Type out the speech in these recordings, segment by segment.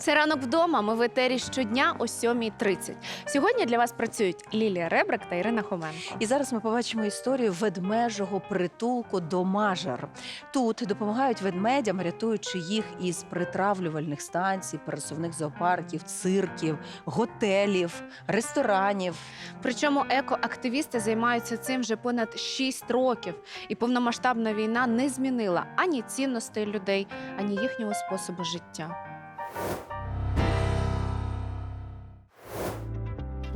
Це ранок вдома. Ми в етері щодня о 7.30. Сьогодні для вас працюють Лілія Ребрик та Ірина Хоменко. І зараз ми побачимо історію ведмежого притулку Домажер. Тут допомагають ведмедям, рятуючи їх із притравлювальних станцій, пересувних зоопарків, цирків, готелів, ресторанів. Причому екоактивісти займаються цим вже понад 6 років, і повномасштабна війна не змінила ані цінностей людей, ані їхнього способу життя.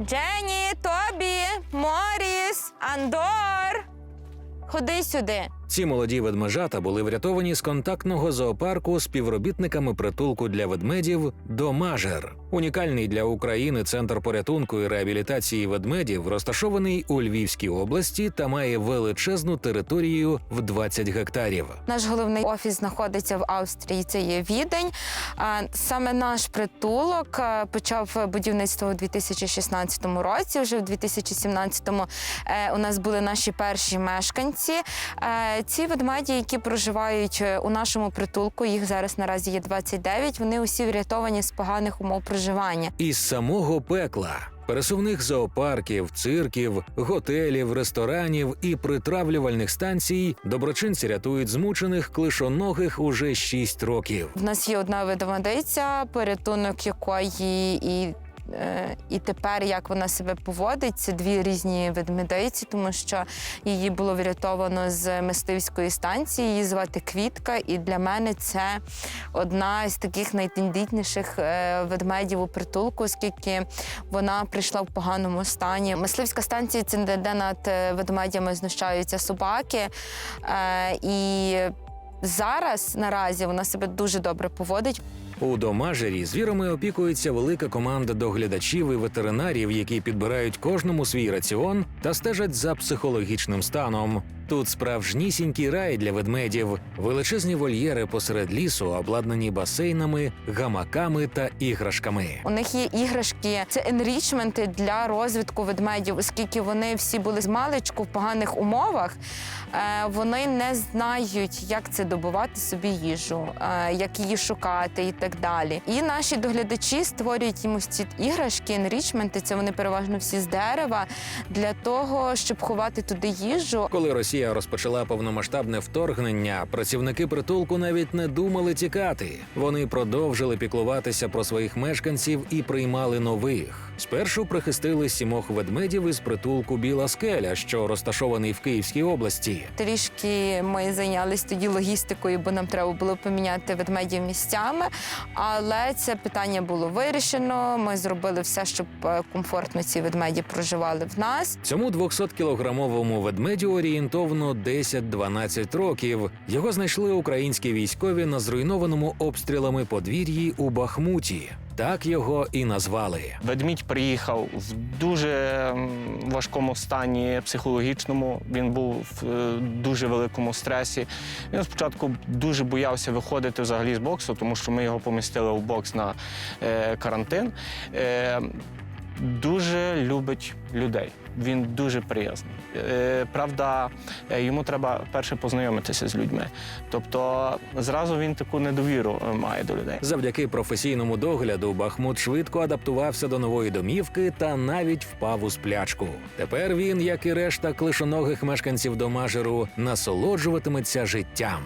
Дженні, Тобі, Моріс, Андор. Ходи сюди. Ці молоді ведмежата були врятовані з контактного зоопарку співробітниками притулку для ведмедів Домажер. Унікальний для України центр порятунку і реабілітації ведмедів розташований у Львівській області та має величезну територію в 20 гектарів. Наш головний офіс знаходиться в Австрії. Це є відень. Саме наш притулок почав будівництво у 2016 році. Вже в 2017-му е, у нас були наші перші мешканці. Ці ведмеді, які проживають е, у нашому притулку, їх зараз наразі є 29, Вони усі врятовані з поганих умов проживання. Із самого пекла. Пересувних зоопарків, цирків, готелів, ресторанів і притравлювальних станцій доброчинці рятують змучених клишоногих уже 6 років. В нас є одна ведмедиця, порятунок якої і. Е, І тепер як вона себе поводить, це дві різні ведмедиці, тому що її було врятовано з мисливської станції. Її звати Квітка, і для мене це одна з таких найтендітніших е, ведмедів у притулку, оскільки вона прийшла в поганому стані. Мисливська станція це де, над е, ведмедями знущаються собаки. І зараз наразі вона себе дуже добре поводить. У домажері звірами опікується велика команда доглядачів і ветеринарів, які підбирають кожному свій раціон та стежать за психологічним станом. Тут справжнісінький рай для ведмедів, величезні вольєри посеред лісу, обладнані басейнами, гамаками та іграшками. У них є іграшки, це енрічменти для розвитку ведмедів, оскільки вони всі були з маличку в поганих умовах. е, Вони не знають, як це добувати собі їжу, е, як її шукати і так далі. І наші доглядачі створюють їм ось ці іграшки, енрічменти. Це вони переважно всі з дерева для того, щоб ховати туди їжу. Коли Росія розпочала повномасштабне вторгнення, працівники притулку навіть не думали тікати. Вони продовжили піклуватися про своїх мешканців і приймали нових. Спершу прихистили сімох ведмедів із притулку Біла скеля, що розташований в Київській області. Трішки ми зайнялись тоді логістикою, бо нам треба було поміняти ведмедів місцями. Але це питання було вирішено. Ми зробили все, щоб е, комфортно ці ведмеді проживали в нас. Цьому 200-кілограмовому ведмедю орієнтовно 10-12 років. Його знайшли українські військові на зруйнованому обстрілами подвір'ї у Бахмуті. Так його і назвали. Ведмідь приїхав в дуже важкому стані психологічному. Він був в е, дуже великому стресі. Він спочатку дуже боявся виходити взагалі з боксу, тому що ми його помістили в бокс на е, карантин. Дуже любить людей. Він дуже приязний. Е, правда, е, йому треба перше познайомитися з людьми. Тобто зразу він таку недовіру е, має до людей. Завдяки професійному догляду Бахмут швидко адаптувався до нової домівки та навіть впав у сплячку. Тепер він, як і решта клишоногих мешканців Домажеру, насолоджуватиметься життям.